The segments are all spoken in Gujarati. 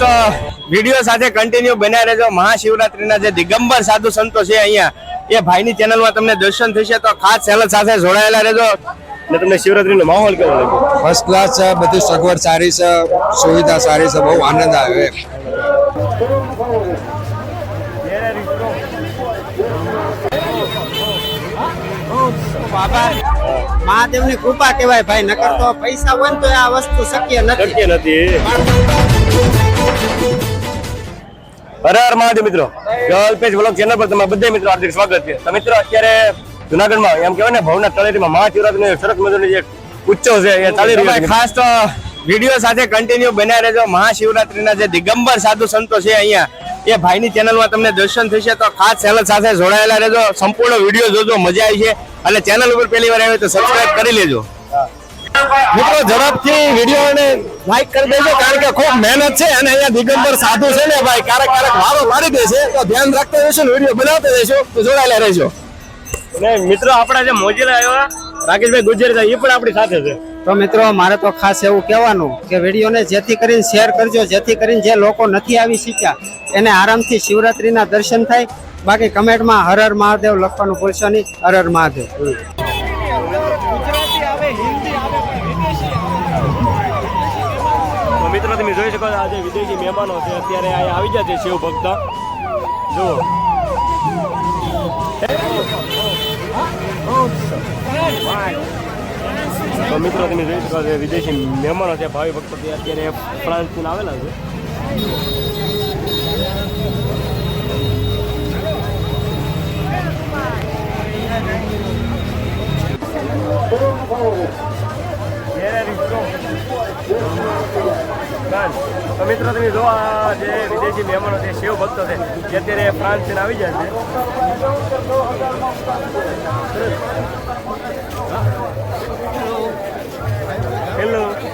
ખાસ વીડિયો સાથે કન્ટિન્યુ બન્યા રહેજો. મહાશિવરાત્રીના જે દિગંબર સાધુ સંતો છે અહીંયા એ ભાઈની ચેનલમાં તમને દર્શન થશે તો ખાસ ચેનલ સાથે જોડાયેલા રહેજો. ને તમને શિવરાત્રીનો માહોલ કેવો લાગ્યો? ફર્સ્ટ ક્લાસ છે બધી સગવડ સારી છે સુવિધા સારી છે બહુ આનંદ આવ્યો એમ. બાબા મહાદેવની કૃપા કહેવાય ભાઈ નકર તો પૈસા હોય ને તો આ વસ્તુ શક્ય નથી. શક્ય નથી. હર મહાદેવ મિત્રો. ગર્લપેજ બ્લોગ ચેનલ પર તમારા બધા મિત્રો હાર્દિક સ્વાગત છે. તો મિત્રો અત્યારે જુનાગઢમાં એમ કહેવાય ને ભવના તળેટીમાં મહાશિવરાત્રીનો સરસ મજાનો જે ઉત્સવ છે, એ ચાલી રહ્યો છે. ખાસ તો વીડિયો સાથે કન્ટિન્યુ બન્યા રહેજો. મહાશિવરાત્રીના જે દિગંબર સાધુ સંતો છે અહીંયા, એ ભાઈની ચેનલમાં તમને દર્શન થશે તો ખાસ ચેનલ સાથે જોડાયેલા રહેજો. સંપૂર્ણ વીડિયો જોજો, મજા આવી છે. અને ચેનલ ઉપર પહેલી વાર આવે તો સબસ્ક્રાઈબ કરી લેજો. મિત્રો ઝડપથી વિડીયોને લાઈક કરી દેજો કારણ કે ખૂબ મહેનત છે અને અહીંયા દિગંબર સાધુ છે ને ભાઈ ક્યારેક ક્યારેક વારો મારી દે છે. તો ધ્યાન રાખતા રહેશો ને વીડિયો બનાવતા રહેશો તો જોડાયેલા રહેશો અને મિત્રો આપણા જે મોજીલા આવ્યા રાકેશભાઈ ગુજર એ પણ આપણી સાથે છે. તો મિત્રો મારે તો ખાસ એવું કહેવાનું કે વિડીયોને જેથી કરીને શેર કરજો જેથી કરીને જે લોકો નથી આવી શક્યા એને આરામથી શિવરાત્રીના દર્શન થાય. બાકી કમેન્ટમાં હર હર મહાદેવ લખવાનું ભૂલશો નહીં હર હર મહાદેવ. શકો આજે વિદેશી મહેમાનો છે. અત્યારે અહીંયા આવી જાય છે શિવ ભક્ત. જુઓ. તો મિત્રો, તમે જોઈ શકો છો, વિદેશી મહેમાનો છે, ભાવિ ભક્તો તે અત્યારે ફ્રાન્સથી આવેલા છે. તો મિત્રો, તમે જો આ જે વિદેશી મહેમાનો છે શિવ ભક્તો છે જે અત્યારે ફ્રાન્સથી આવી જાય છે. હેલો તો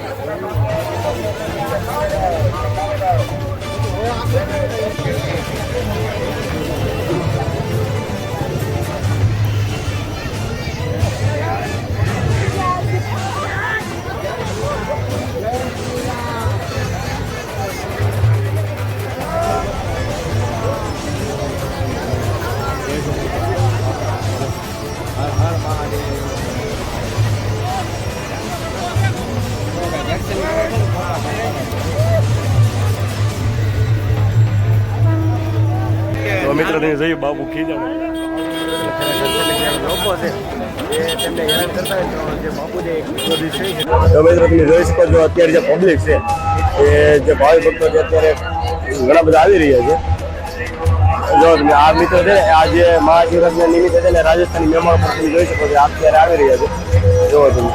મિત્રો તમે જઈ બાબુ ખીજાણ લોકો છે જે બાપુ અત્યારે જે પબ્લિક છે, એ જે ભાવિ ભક્તો છે અત્યારે ઘણા બધા આવી રહ્યા છે જો તમે આ મિત્રો છે ને, આ જે મહાશિવરાત્રિના નિમિત્તે છે ને, રાજસ્થાની મહેમાનો પણ તમે જોઈ શકો છો અત્યારે આવી રહ્યા છે. જો તમે.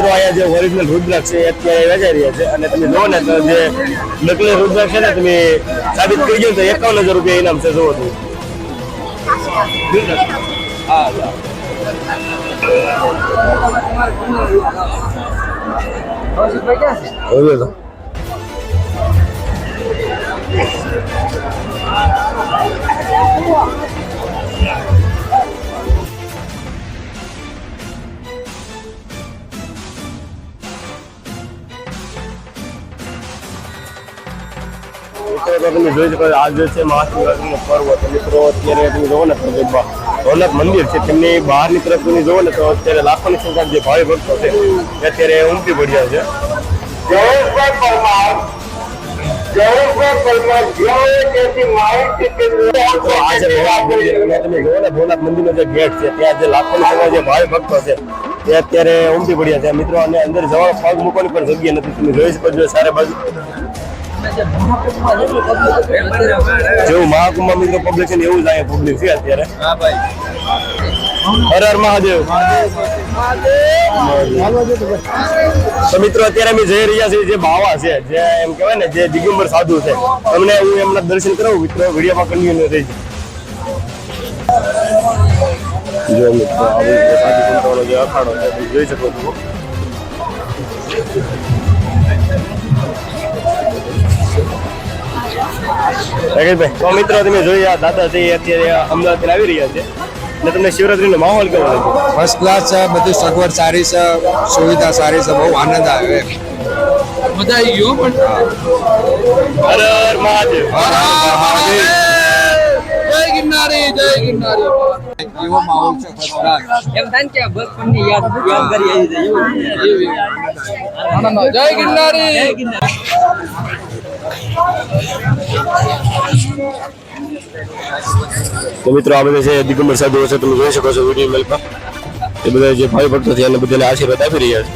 મિત્રો અહીંયા જે ઓરિજિનલ રુદ્રાક્ષ છે અત્યારે વેચાઈ રહ્યા છે અને તમે જુઓ ને તો જે નકલી રુદ્રાક્ષ છે ને તમે સાબિત કરી ગયો તો એકાવન હજાર રૂપિયા ઇનામ છે, જુઓ તમે. હવે તો તમે જોઈ શકો આ જે છે મહાશિવરાત્રિનો પર્વ તો મિત્રો અત્યારે તમે જોવો ને તો દોલત મંદિર છે. તેમની બહારની તરફ તમે જોવો ને તો અત્યારે લાખોની સંખ્યા જે ભાવિ ભક્તો છે એ અત્યારે ઉમટી પડ્યા છે. તો આ જે ભવનાથ મંદિર જોવો ને જે ગેટ છે ત્યાં જે સંખ્યા જે ભાવિ ભક્તો છે તે અત્યારે ઉમટી પડ્યા છે. મિત્રો અને અંદર જવાનો પગ મૂકવાની પણ જગ્યા નથી. તમે જોઈ શકો છો સારે બાજુ. જેવું મહાકુંભ મિત્રો પબ્લિક છે ને એવું જ અહીંયા પબ્લિક છે અત્યારે. હર હર મહાદેવ. તો મિત્રો અત્યારે અમે જઈ રહ્યા છીએ જે બાવા છે જે એમ કહેવાય ને જે દિગંબર સાધુ છે. તમને હું એમના દર્શન કરાવું મિત્રો. વિડીયોમાં કન્ટિન્યુ રહી જો મિત્રો આવું સાધુ સંતોનો જે અખાડો છે જોઈ શકો છો. રાકેશભાઈ તો મિત્રો તમે જોઈ આ દાદાજી અત્યારે અમદાવાદથી આવી રહ્યા છે. ને તમને શિવરાત્રીનો માહોલ કેવો લાગ્યો ફર્સ્ટ ક્લાસ છે બધી સગવડ સારી છે સુવિધા સારી છે બહુ આનંદ આવે. મજા આવી ગયો પણ? હર હર મહાદેવ. જય ગિરનારી જય ગિરનારી. એવો માહોલ છે એમ થાય ને કે બચપનની યાદ યાદ કરી આવી જાય એવું આનંદ જય ગિરનારી! તો મિત્રો આ બધા છે દિગંબર સાધુઓ છે તમે જોઈ શકો છો વીડિયો મેલમાં એ બધા જે ભાઈ ભક્તો છે એને બધાને આશીર્વાદ આપી રહ્યા છે.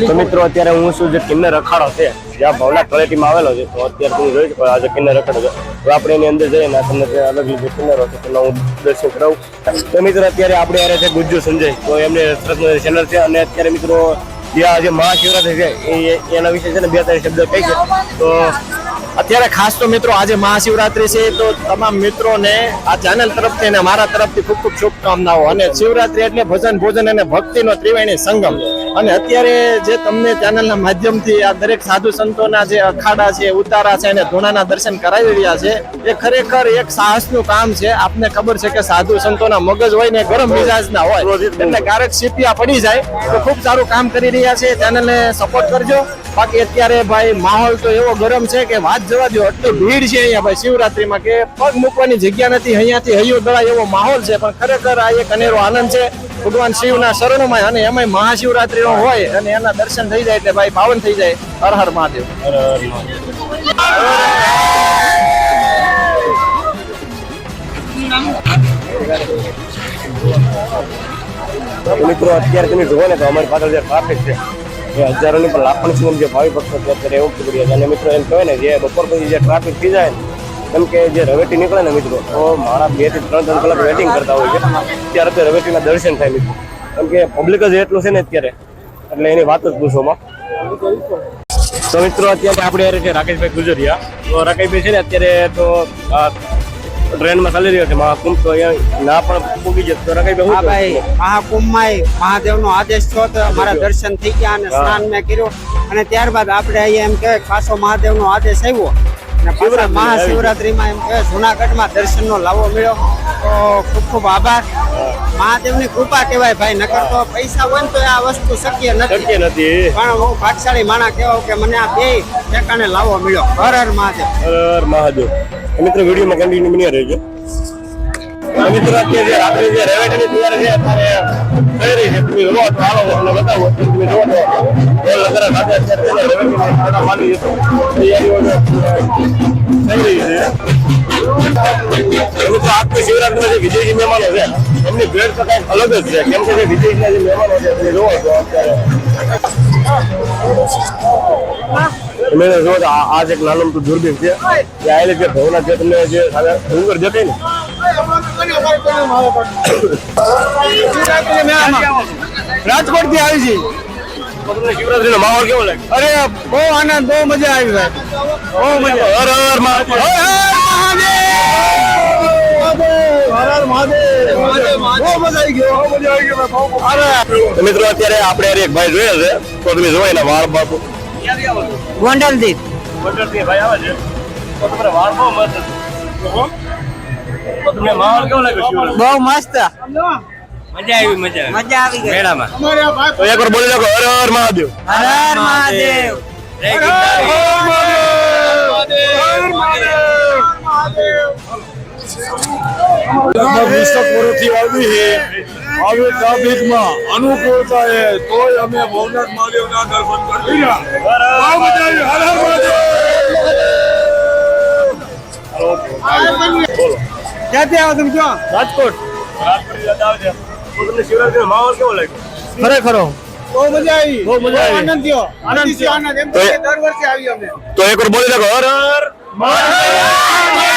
તો મિત્રો અત્યારે હું શું જે કિન્નર રખાડો છે જ્યાં ભવનાથ તળેટીમાં આવેલો છે તો અત્યારે તમે જોઈ શકો આ જે કિન્નર રખાડો છે. આપણે એની અંદર જઈને આ તમને જે અલગ જે છે, તેના હું દર્શન કરાવું. તો મિત્રો, અત્યારે આપણે યારે છે ગુજ્જુ સંજય. તો એમને સરસ ચેનલ છે અને અત્યારે મિત્રો, જે આ જે મહાશિવરાત્રી છે, એ એના વિશે છે ને બે ત્રણ શબ્દ કહી છે. તો અત્યારે ખાસ તો મિત્રો, આજે મહાશિવરાત્રી છે, તો તમામ મિત્રોને આ ચેનલ તરફથી અને મારા તરફથી ખૂબ ખૂબ શુભકામનાઓ. અને શિવરાત્રી એટલે ભજન ભોજન અને ભક્તિનો ત્રિવેણી સંગમ. અને અત્યારે જે તમને ચેનલના માધ્યમથી આ દરેક સાધુ સંતોના જે અખાડા છે ઉતારા છે અને ધૂણાના દર્શન કરાવી રહ્યા છે એ ખરેખર એક સાહસનું કામ છે. આપને ખબર છે કે સાધુ સંતોના મગજ હોય ને ગરમ મિજાજના હોય. એટલે ક્યારેક સીપિયા પડી જાય. તો ખૂબ સારું કામ કરી રહ્યા છે. ચેનલને સપોર્ટ કરજો. બાકી અત્યારે ભાઈ માહોલ તો એવો ગરમ છે કે વાત જવા દો એટલી ભીડ છે અહીંયા ભાઈ શિવરાત્રીમાં કે પગ મૂકવાની જગ્યા નથી અહીંયાથી હૈયો દળાય એવો માહોલ છે પણ ખરેખર આ એક અનેરો આનંદ છે. ભગવાન શિવના શરણોમાં અને એમાંય મહાશિવરાત્રીનો હોય અને એના દર્શન થઈ જાય એટલે ભાઈ પાવન થઈ જાય. હર હર મહાદેવ. મિત્રો અત્યારે તમે જુઓ ને તો અમારી પાછળ જે ટ્રાફિક છે એ હજારોની પણ લાખોની સંખ્યામાં જે ભાવિ ભક્તો છે અત્યારે એવું છે. અને મિત્રો એમ કહેવાય ને જે બપોર પછી જે ટ્રાફિક થઈ જાય ને કેમ કે જે રવેટી નીકળે ને મિત્રો, તો મારા બેથી ત્રણ ત્રણ કલાક વેટિંગ કરતા હોય છે. ત્યારે તો રવેટીના દર્શન થાય મિત્રો. કેમ કે પબ્લિક જ એટલું છે ને અત્યારે. એટલે એની વાત જ પૂછોમાં તો મિત્રો અત્યારે આપણે રાકેશભાઈ ગુજરિયા. તો રાકેશભાઈ છે ને અત્યારે તો ટ્રેનમાં ચાલી રહ્યો છે. મહાકુંભ તો અહીંયા ના પણ પૂગી જતો તો રાકેશભાઈ હા ભાઈ મહાકુંભમાં મહાદેવનો આદેશ થયો તો મારા દર્શન થઈ ગયા અને સ્નાન મેં કર્યું. અને ત્યારબાદ આપણે અહીંયા એમ કહેવાય પાછો મહાદેવનો આદેશ આવ્યો. અને મહાશિવરાત્રીમાં એમ કહેવાય જુનાગઢમાં દર્શનનો લાવો મળ્યો. તો ખૂબ ખૂબ આભાર. મહાદેવની કૃપા કહેવાય ભાઈ નકર તો પૈસા હોય ને તો આ વસ્તુ શક્ય નથી. નથી. પણ હું ભાગશાળી માણા કહેવાય કે મને આ બે ઠેકાણે લાવો મળ્યો. હર હર મહાદેવ. હર મહાદેવ. મિત્રો વિડીયોમાં કન્ટિન્યુ બન્યા રહેજો. મિત્રો અત્યારે રાત્રે જે રેવેટની તૈયારી છે, અત્યારે થઈ રહી છે. તમે તો હાલો તમને બતાવો. તમે જોવો તો એ લગરા સાથે અત્યારે છે રેવેટની ખાડા માંડી છે. તૈયારીઓ થઈ રહી છે. મિત્રો જે વિદેશી મહેમાનો છે, એમની ભેટ તો કંઈક અલગ જ છે. કેમ કે જે જે મહેમાનો છે તમે જો આ જે એક નાનું મોટું દૂરબીન છે. એ આયેલી જે ભવના જે તમને જે ડુંગર જતી ને. રાજકોટથી આવી છે. તો તમને માહોલ કેવો લાગે અરે બહુ આનંદ બહુ મજા આવી સાહેબ. બહુ મજા હર હર મહાદેવ. મિત્રો અત્યારે આપણે એક ભાઈ જોયા છે. તો તમે જોવો વાળ બાપુ ગોંડલથી વંડરથી ભાઈ આવે છે? તો તમારે વાળ બહુ મસ્ત છે. તો તમને માહોલ કેવો લાગ્યો બહુ મસ્ત. મજા આવી મજા મજા આવી ગઈ. મેળામાં. તો એકવાર બોલી નાખો હર હર મહાદેવ. હર હર મહાદેવ. જય ગિરનારી હવે ટ્રાફિકમાં અનુકૂળતા એ તોય અમે ભવનાથ મહાદેવના દર્શન કરી લીધા. બહુ મજા આવી. હર હર મહાદેવ. બોલો. ક્યાંથી આવો તમે ક્યાં? રાજકોટ. રાજકોટ આવે શિવરાત્રીનો માહોલ કેવો લાગ્યો? ખરેખરો બહુ મજા આવી. બહુ મજા આવી. આનંદ થયો. આનંદ થયો. આનંદ. એમ દર વર્ષે આવી અમે. તો એકવાર બોલી નાખો હર હર મહાદેવ.